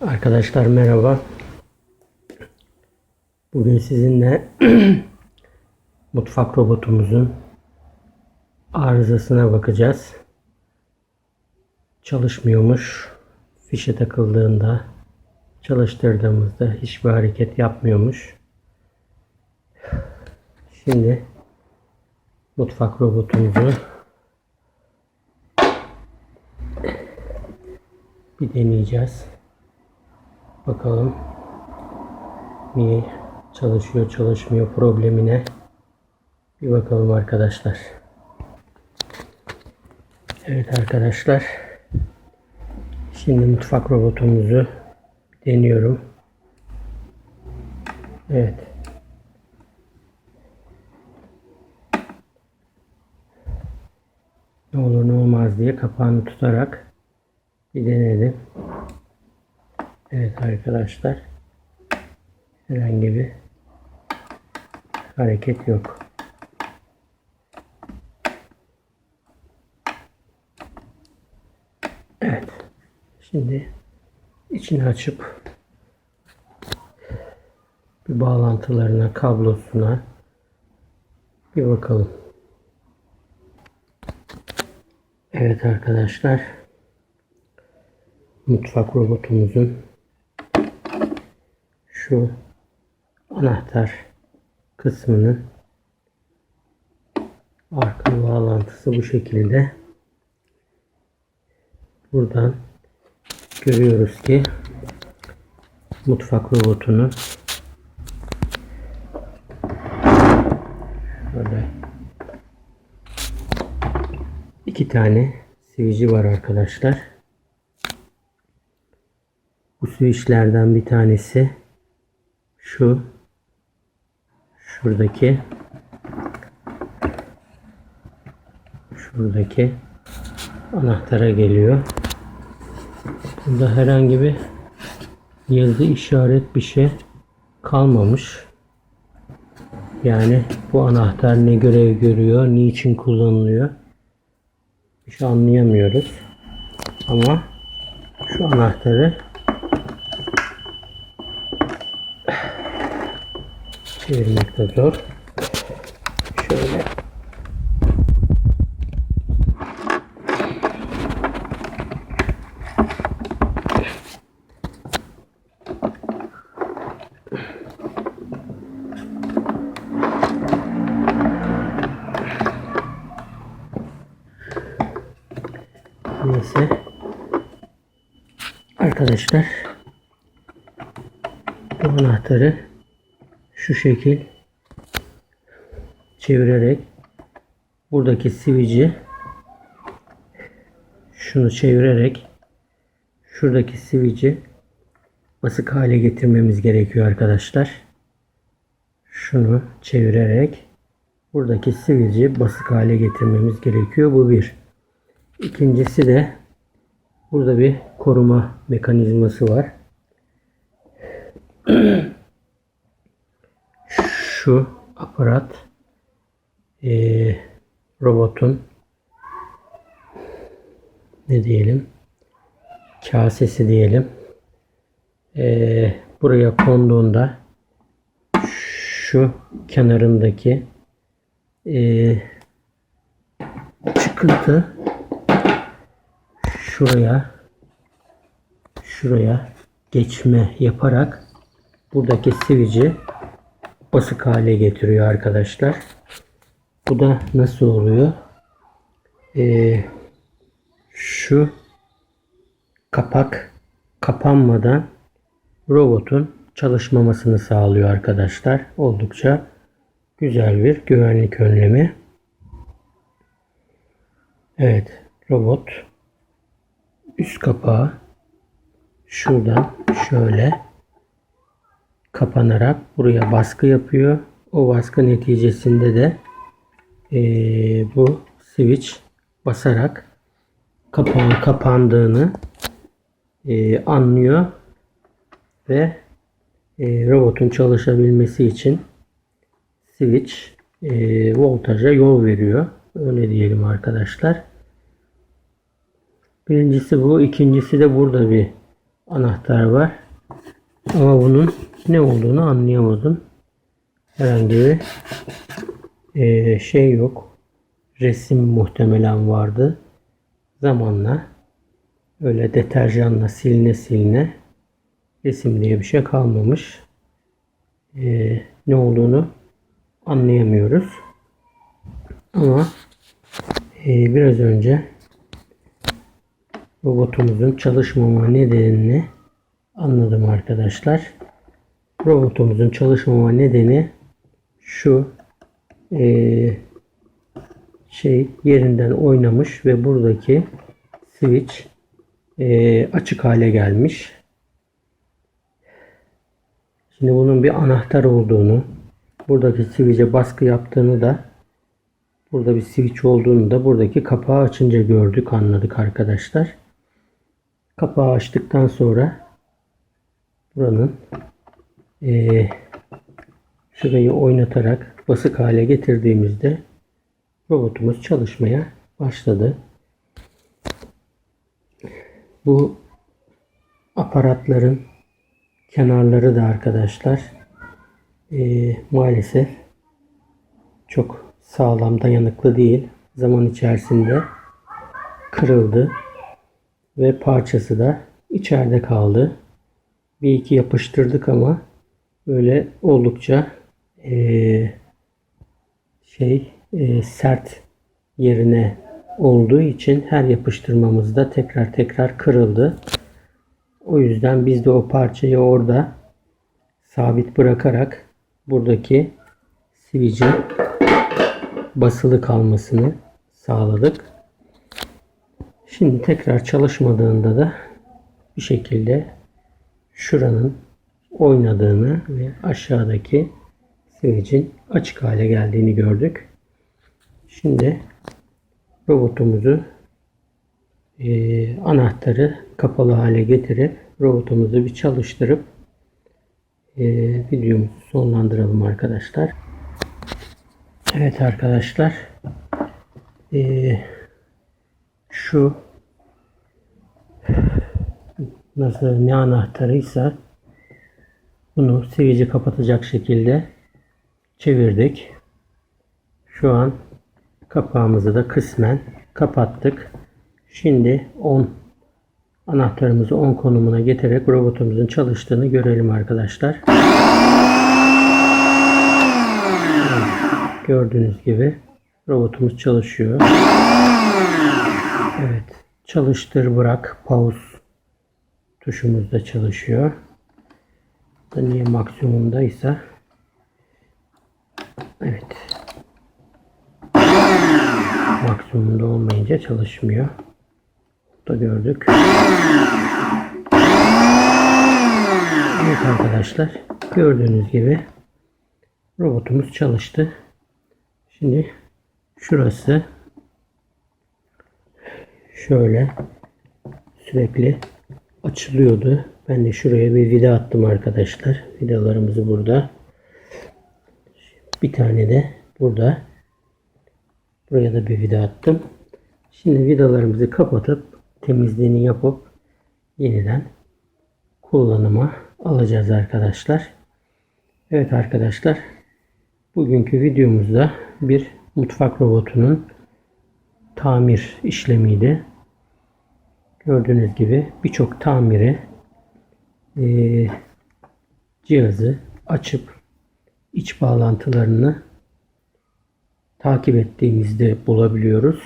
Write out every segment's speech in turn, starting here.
Arkadaşlar merhaba. Bugün sizinle mutfak robotumuzun arızasına bakacağız. Çalışmıyormuş. Fişe takıldığında çalıştırdığımızda hiçbir hareket yapmıyormuş. Şimdi mutfak robotumuzu bir deneyeceğiz. Bakalım niye çalışıyor çalışmıyor problemine bir bakalım arkadaşlar. Evet arkadaşlar. Şimdi mutfak robotumuzu deniyorum. Evet. Ne olur ne olmaz diye kapağını tutarak bir denedim. Evet arkadaşlar. Herhangi bir hareket yok. Evet. Şimdi içini açıp bir bağlantılarına, kablosuna bir bakalım. Evet arkadaşlar. Mutfak robotumuzun şu anahtar kısmının arka bağlantısı bu şekilde. Buradan görüyoruz ki mutfak robotunun şöyle iki tane switch'i var arkadaşlar. Bu switchlerden bir tanesi şu şuradaki şuradaki anahtara geliyor. Burada herhangi bir yazı işaret bir şey kalmamış. Yani bu anahtar ne görev görüyor, niçin kullanılıyor bir şey anlayamıyoruz. Ama şu anahtarı çevirmek de zor. Şöyle Neyse. Arkadaşlar bu anahtarı şu şekil çevirerek buradaki switch'i şunu çevirerek şuradaki switch'i basık hale getirmemiz gerekiyor arkadaşlar. Şunu çevirerek buradaki switch'i basık hale getirmemiz gerekiyor. Bu bir. İkincisi de burada bir koruma mekanizması var. Şu aparat eee, robotun ne diyelim kasesi diyelim Eee, buraya konduğunda şu kenarındaki eee, çıkıntı şuraya şuraya geçme yaparak buradaki switch'i basık hale getiriyor arkadaşlar. Bu da nasıl oluyor? Ee, şu kapak kapanmadan robotun çalışmamasını sağlıyor arkadaşlar. Oldukça güzel bir güvenlik önlemi. Evet, robot üst kapağı şuradan şöyle kapanarak buraya baskı yapıyor. O baskı neticesinde de eee, bu switch basarak kapağın kapandığını eee, anlıyor ve eee, robotun çalışabilmesi için switch eee, voltaja yol veriyor. Öyle diyelim arkadaşlar. Birincisi bu. ikincisi de burada bir anahtar var. Ama bunun ne olduğunu anlayamadım. Herhangi bir eee, şey yok. Resim muhtemelen vardı. Zamanla öyle deterjanla siline siline resim diye bir şey kalmamış. Eee, ne olduğunu anlayamıyoruz. Ama eee, biraz önce robotumuzun çalışmama nedenini anladım arkadaşlar. Robotumuzun çalışmama nedeni şu eee, şey yerinden oynamış ve buradaki switch eee, açık hale gelmiş. Şimdi bunun bir anahtar olduğunu, buradaki switch'e baskı yaptığını da burada bir switch olduğunu da buradaki kapağı açınca gördük, anladık arkadaşlar. Kapağı açtıktan sonra buranın eee, şurayı oynatarak basık hale getirdiğimizde robotumuz çalışmaya başladı. Bu aparatların kenarları da arkadaşlar eee, maalesef çok sağlam dayanıklı değil. Zaman içerisinde kırıldı ve parçası da içeride kaldı. Bir iki yapıştırdık ama böyle oldukça eee, şey eee, sert yerine olduğu için her yapıştırmamızda tekrar tekrar kırıldı. O yüzden biz de o parçayı orada sabit bırakarak buradaki switch'in basılı kalmasını sağladık. Şimdi tekrar çalışmadığında da bir şekilde şuranın oynadığını ve aşağıdaki switch'in açık hale geldiğini gördük. Şimdi robotumuzu eee, anahtarı kapalı hale getirip robotumuzu bir çalıştırıp eee, videomuzu sonlandıralım arkadaşlar. Evet arkadaşlar. Eee, şu nasıl ne anahtarıysa bunu switch'i kapatacak şekilde çevirdik. Şu an kapağımızı da kısmen kapattık. Şimdi 10 anahtarımızı 10 konumuna getirerek robotumuzun çalıştığını görelim arkadaşlar. Gördüğünüz gibi robotumuz çalışıyor. Evet. Çalıştır bırak pause tuşumuz da çalışıyor. Da niye maksimumdaysa Evet. Maksimumda olmayınca çalışmıyor. Da gördük. Evet arkadaşlar. Gördüğünüz gibi robotumuz çalıştı. Şimdi şurası şöyle sürekli açılıyordu. Ben de şuraya bir vida attım arkadaşlar. Vidalarımızı burada. Bir tane de burada. Buraya da bir vida attım. Şimdi vidalarımızı kapatıp temizliğini yapıp yeniden kullanıma alacağız arkadaşlar. Evet arkadaşlar. Bugünkü videomuzda bir mutfak robotunun tamir işlemiydi. Gördüğünüz gibi birçok tamiri eee, cihazı açıp iç bağlantılarını takip ettiğimizde bulabiliyoruz.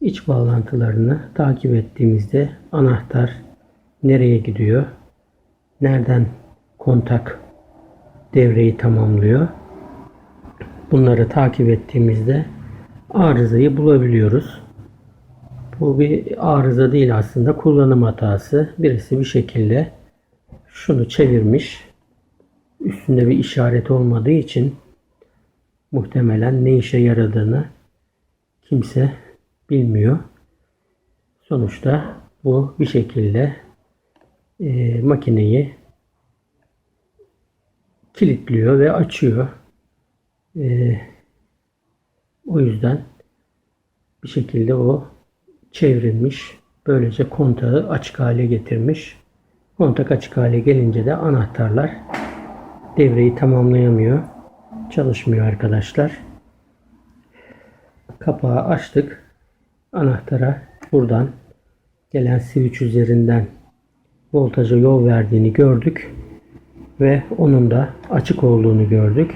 İç bağlantılarını takip ettiğimizde anahtar nereye gidiyor? Nereden kontak devreyi tamamlıyor? Bunları takip ettiğimizde arızayı bulabiliyoruz. Bu bir arıza değil aslında kullanım hatası. Birisi bir şekilde şunu çevirmiş. Üstünde bir işaret olmadığı için muhtemelen ne işe yaradığını kimse bilmiyor. Sonuçta bu bir şekilde e, makineyi kilitliyor ve açıyor. E, o yüzden bir şekilde o çevrilmiş. Böylece kontağı açık hale getirmiş. Kontak açık hale gelince de anahtarlar devreyi tamamlayamıyor. Çalışmıyor arkadaşlar. Kapağı açtık. Anahtara buradan gelen switch üzerinden voltaja yol verdiğini gördük ve onun da açık olduğunu gördük.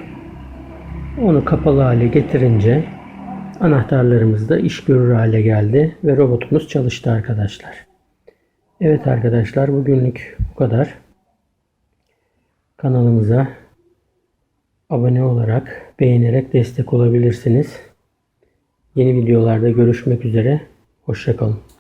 Onu kapalı hale getirince anahtarlarımız da iş görür hale geldi ve robotumuz çalıştı arkadaşlar. Evet arkadaşlar bugünlük bu kadar. Kanalımıza abone olarak beğenerek destek olabilirsiniz. Yeni videolarda görüşmek üzere. Hoşçakalın.